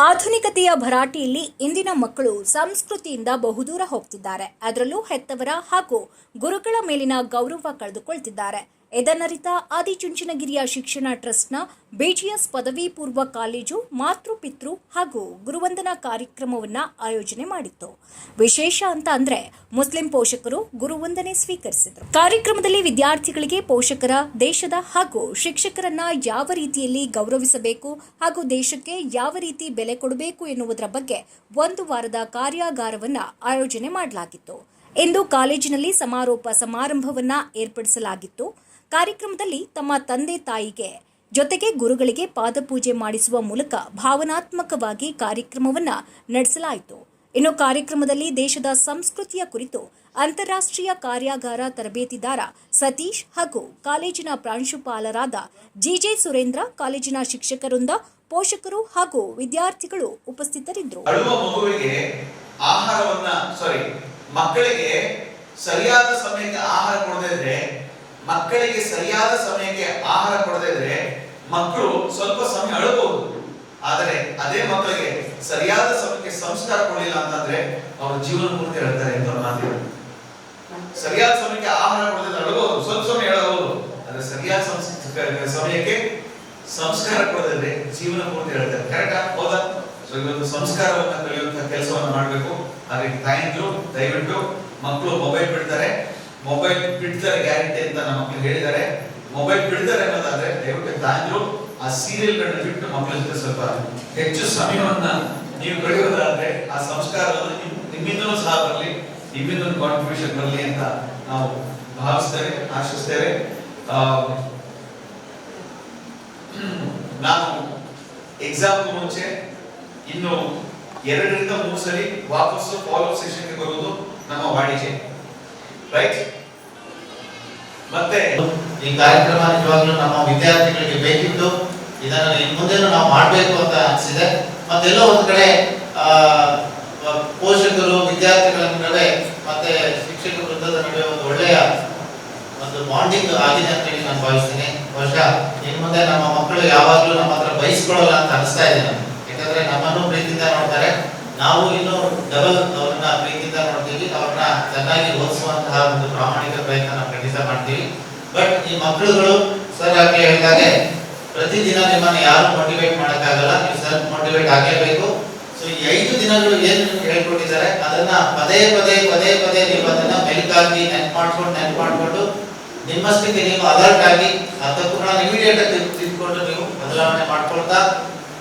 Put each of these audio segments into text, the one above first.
ಆಧುನಿಕತೆಯ ಭರಾಟಿಯಲ್ಲಿ ಇಂದಿನ ಮಕ್ಕಳು ಸಂಸ್ಕೃತಿಯಿಂದ ಬಹುದೂರ ಹೋಗ್ತಿದ್ದಾರೆ. ಅದರಲ್ಲೂ ಹೆತ್ತವರ ಹಾಗೂ ಗುರುಗಳ ಮೇಲಿನ ಗೌರವ ಕಳೆದುಕೊಳ್ತಿದ್ದಾರೆ. ಇದನ್ನರಿತ ಆದಿಚುಂಚನಗಿರಿಯ ಶಿಕ್ಷಣ ಟ್ರಸ್ಟ್ನ ಬಿಜಿಎಸ್ ಪದವಿ ಪೂರ್ವ ಕಾಲೇಜು ಮಾತೃಪಿತೃ ಹಾಗೂ ಗುರುವಂದನಾ ಕಾರ್ಯಕ್ರಮವನ್ನು ಆಯೋಜನೆ ಮಾಡಿತ್ತು. ವಿಶೇಷ ಅಂತ ಅಂದ್ರೆ ಮುಸ್ಲಿಂ ಪೋಷಕರು ಗುರುವಂದನೆ ಸ್ವೀಕರಿಸಿದರು. ಕಾರ್ಯಕ್ರಮದಲ್ಲಿ ವಿದ್ಯಾರ್ಥಿಗಳಿಗೆ ಪೋಷಕರ, ದೇಶದ ಹಾಗೂ ಶಿಕ್ಷಕರನ್ನ ಯಾವ ರೀತಿಯಲ್ಲಿ ಗೌರವಿಸಬೇಕು ಹಾಗೂ ದೇಶಕ್ಕೆ ಯಾವ ರೀತಿ ಬೆಲೆ ಕೊಡಬೇಕು ಎನ್ನುವುದರ ಬಗ್ಗೆ ಒಂದು ವಾರದ ಕಾರ್ಯಾಗಾರವನ್ನು ಆಯೋಜನೆ ಮಾಡಲಾಗಿತ್ತು. ಇಂದು ಕಾಲೇಜಿನಲ್ಲಿ ಸಮಾರೋಪ ಸಮಾರಂಭವನ್ನ ಏರ್ಪಡಿಸಲಾಗಿತ್ತು. ಕಾರ್ಯಕ್ರಮದಲ್ಲಿ ತಮ್ಮ ತಂದೆ ತಾಯಿಗೆ ಜೊತೆಗೆ ಗುರುಗಳಿಗೆ ಪಾದಪೂಜೆ ಮಾಡಿಸುವ ಮೂಲಕ ಭಾವನಾತ್ಮಕವಾಗಿ ಕಾರ್ಯಕ್ರಮವನ್ನು ನಡೆಸಲಾಯಿತು. ಇನ್ನು ಕಾರ್ಯಕ್ರಮದಲ್ಲಿ ದೇಶದ ಸಂಸ್ಕೃತಿಯ ಕುರಿತು ಅಂತಾರಾಷ್ಟ್ರೀಯ ಕಾರ್ಯಾಗಾರ ತರಬೇತಿದಾರ ಸತೀಶ್ ಹಾಗೂ ಕಾಲೇಜಿನ ಪ್ರಾಂಶುಪಾಲರಾದ ಜಿಜೆ ಸುರೇಂದ್ರ, ಕಾಲೇಜಿನ ಶಿಕ್ಷಕರಿಂದ, ಪೋಷಕರು ಹಾಗೂ ವಿದ್ಯಾರ್ಥಿಗಳು ಉಪಸ್ಥಿತರಿದ್ದರು. ಆಹಾರವನ್ನ ಸಾರಿ ಮಕ್ಕಳಿಗೆ ಸರಿಯಾದ ಸಮಯಕ್ಕೆ ಆಹಾರ ಕೊಡದೇ ಮಕ್ಕಳಿಗೆ ಸರಿಯಾದ ಸಮಯಕ್ಕೆ ಆಹಾರ ಕೊಡದೇ ಇದ್ರೆ ಮಕ್ಕಳು ಸ್ವಲ್ಪ ಸಮಯ ಅಳಬಹುದು. ಆದರೆ ಅದೇ ಮಕ್ಕಳಿಗೆ ಸರಿಯಾದ ಸಮಯಕ್ಕೆ ಸಂಸ್ಕಾರ ಕೊಡಲಿಲ್ಲ ಅಂತಂದ್ರೆ ಅವರ ಜೀವನ ಪೂರ್ತಿ ಹೇಳ್ತಾರೆ ಅಂತ ಮಾತಿದೆ ಸರಿಯಾದ ಸಮಯಕ್ಕೆ ಆಹಾರ ಕೊಡದಿದ್ರೆ ಅಳಬಹುದು, ಸ್ವಲ್ಪ ಸಮಯ ಹೇಳಬಹುದು ಆದ್ರೆ ಸರಿಯಾದ ಸಮಯಕ್ಕೆ ಸಂಸ್ಕಾರ ಕೊಡದಿದ್ರೆ ಜೀವನ ಪೂರ್ತಿ ಹೇಳ್ತಾರೆ ಕರೆಕ್ಟ್ ಹೌದಾ? ಸೊ ಇವತ್ತು ಸಂಸ್ಕಾರವನ್ನ ಕಲಿಯುವಂತಹ ಕೆಲಸವನ್ನು ಮಾಡಬೇಕು. ಹಾಗೆ ತಾಯಂದ್ರು ದಯವಿಟ್ಟು ಮಕ್ಕಳು ಮೊಬೈಲ್ ಬಿಡ್ತಾರೆ ಗ್ಯಾರಂಟಿ ಅಂತ ನಮ್ಮ ಮಕ್ಕಳು ಹೇಳಿದ್ದಾರೆ. ಮೊಬೈಲ್ ಬಿಡ್ತಾರೆ ಅನ್ನೋದಾದ್ರೆ ದಯವಿಟ್ಟು ತಾಯಂದ್ರು ಆ ಸೀರಿಯಲ್ಗಳನ್ನ ಬಿಟ್ಟು ಮಕ್ಕಳ ಜೊತೆ ಸ್ವಲ್ಪ ಹೆಚ್ಚು ಸಮಯವನ್ನ ನೀವು ಕಳೆಯೋದಾದ್ರೆ ಆ ಸಂಸ್ಕಾರವನ್ನು ನಿಮ್- ನಿಮ್ಮಿಂದಲೂ ಸಹ ಬರಲಿ ನಿಮ್ಮಿಂದ ಕಾಂಟ್ರಿಬ್ಯೂಷನ್ ಬರಲಿ ಅಂತ ನಾವು ಭಾವಿಸ್ತೇವೆ, ಆಶಿಸ್ತೇವೆ. ನಾನು ಎಕ್ಸಾಮ್ ಮುಂಚೆ ಇನ್ನು ಎರಡರಿಂದ ಮೂರು ಸರಿ ವಾಪಸ್ಸು ಫಾಲೋ ಸೆಷನ್ಗೆ ಬರುವುದು ನಮ್ಮ ವಾಣಿಜ್ಯ. ರೈಟ್ ಮತ್ತೆ ಈ ಕಾರ್ಯಕ್ರಮ ನಿಜವಾಗ್ಲೂ ನಮ್ಮ ವಿದ್ಯಾರ್ಥಿಗಳಿಗೆ ಬೇಕಿತ್ತು. ಇದನ್ನು ಇನ್ ನಾವು ಮಾಡಬೇಕು ಅಂತ ಅನಿಸಿದೆ. ಮತ್ತೆಲ್ಲೋ ಒಂದು ಕಡೆ ಪೋಷಕರು, ವಿದ್ಯಾರ್ಥಿಗಳ ನಡುವೆ ಮತ್ತೆ ಶಿಕ್ಷಕ ವೃಂದದ ನಡುವೆ ಒಂದು ಒಳ್ಳೆಯ ಒಂದು ಬಾಂಡಿಂಗ್ ಆಗಿದೆ ಅಂತ ಹೇಳಿ ನಾನು ಭಾವಿಸ್ತೀನಿ. ಬಹುಶಃ ಇನ್ ಮುಂದೆ ನಮ್ಮ ಮಕ್ಕಳು ಯಾವಾಗಲೂ ನಮ್ಮ ಹತ್ರ ಬಯಸ್ಕೊಳ್ಳಲ್ಲ ಅಂತ ಅನಿಸ್ತಾ ಇದೆ ಯಾಕಂದ್ರೆ ನಮ್ಮನ್ನು ಪ್ರೀತಿಯಿಂದ ನೋಡ್ತಾರೆ. ನಾವು ಇನ್ನು ಡಬಲ್ ಅವ್ರನ್ನ ಪ್ರೀತಿಯಿಂದ ನೋಡ್ತೀವಿ, ಅವ್ರನ್ನ ಚೆನ್ನಾಗಿ ಓದಿಸುವಂತಹ ಒಂದು ಪ್ರಾಮಾಣಿಕ ಪ್ರಯತ್ನ ನಾವು ಖಂಡಿತ ಮಾಡ್ತೀವಿ. ಬಟ್ ಈ ಮಕ್ಕಳುಗಳು ಸರ್ ಹಾಗೆ ಹೇಳಿದಾಗೆ, ಪ್ರತಿದಿನ ನಿಮ್ಮನ್ನ ಯಾರು ಮೋಟಿವೇಟ್ ಮಾಡೋಕ್ಕಾಗಲ್ಲ, ನೀವು ಸೆಲ್ಫ್ ಮೋಟಿವೇಟ್ ಆಗಲೇಬೇಕು. ಸೊ ಈ ಐದು ದಿನಗಳು ಏನು ಹೇಳ್ಕೊಟ್ಟಿದ್ದಾರೆ, ಅದನ್ನ ಪದೇ ಪದೇ ಪದೇ ಪದೇ ನೀವು ಅದನ್ನ ಮೆಲುಕಾಗಿ ನೆನ್ಪು ಮಾಡ್ಕೊಂಡು ನೆನ್ಪು ಮಾಡ್ಕೊಂಡು, ನಿಮ್ಮಷ್ಟಕ್ಕೆ ನೀವು ಅಲರ್ಟ್ ಆಗಿ, ಅದಕ್ಕೂ ಇಮಿಡಿಯೇಟ್ ಆಗಿ ತಿಳ್ಕೊಂಡು ನೀವು ಬದಲಾವಣೆ ಮಾಡ್ಕೊಳ್ತಾ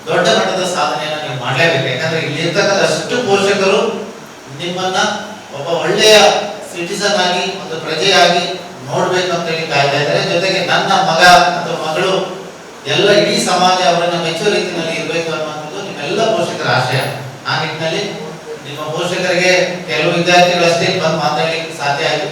ದೊಡ್ಡ ಮಟ್ಟದ ಸಾಧನೆಯನ್ನು ನೀವು ಮಾಡಲೇಬೇಕು. ಯಾಕಂದ್ರೆ ಇಲ್ಲಿರ್ತಕ್ಕಂಥ ಅಷ್ಟು ಪೋಷಕರು ನಿಮ್ಮನ್ನ ಒಬ್ಬ ಒಳ್ಳೆಯ ಸಿಟಿಸನ್ ಆಗಿ, ಒಂದು ಪ್ರಜೆಯಾಗಿ ನೋಡ್ಬೇಕು ಅಂತ ಹೇಳಿ ಕಾಯ್ತಾ ಇದ್ದಾರೆ. ಜೊತೆಗೆ ನನ್ನ ಮಗ ಅಥವಾ ಮಗಳು ಎಲ್ಲ ಇಡೀ ಸಮಾಜ ಅವರನ್ನ ಮೆಚ್ಚುವ ರೀತಿಯಲ್ಲಿ ಇರಬೇಕು ಅನ್ನುವಂಥದ್ದು ನಿಮ್ಮೆಲ್ಲ ಪೋಷಕರ ಆಶಯ. ಆ ನಿಟ್ಟಿನಲ್ಲಿ ನಿಮ್ಮ ಪೋಷಕರಿಗೆ ಕೆಲವು ವಿದ್ಯಾರ್ಥಿಗಳು ಅಷ್ಟೇ ಬಂದು ಮಾತಾಡ್ಲಿಕ್ಕೆ ಸಾಧ್ಯ ಆಯಿತು.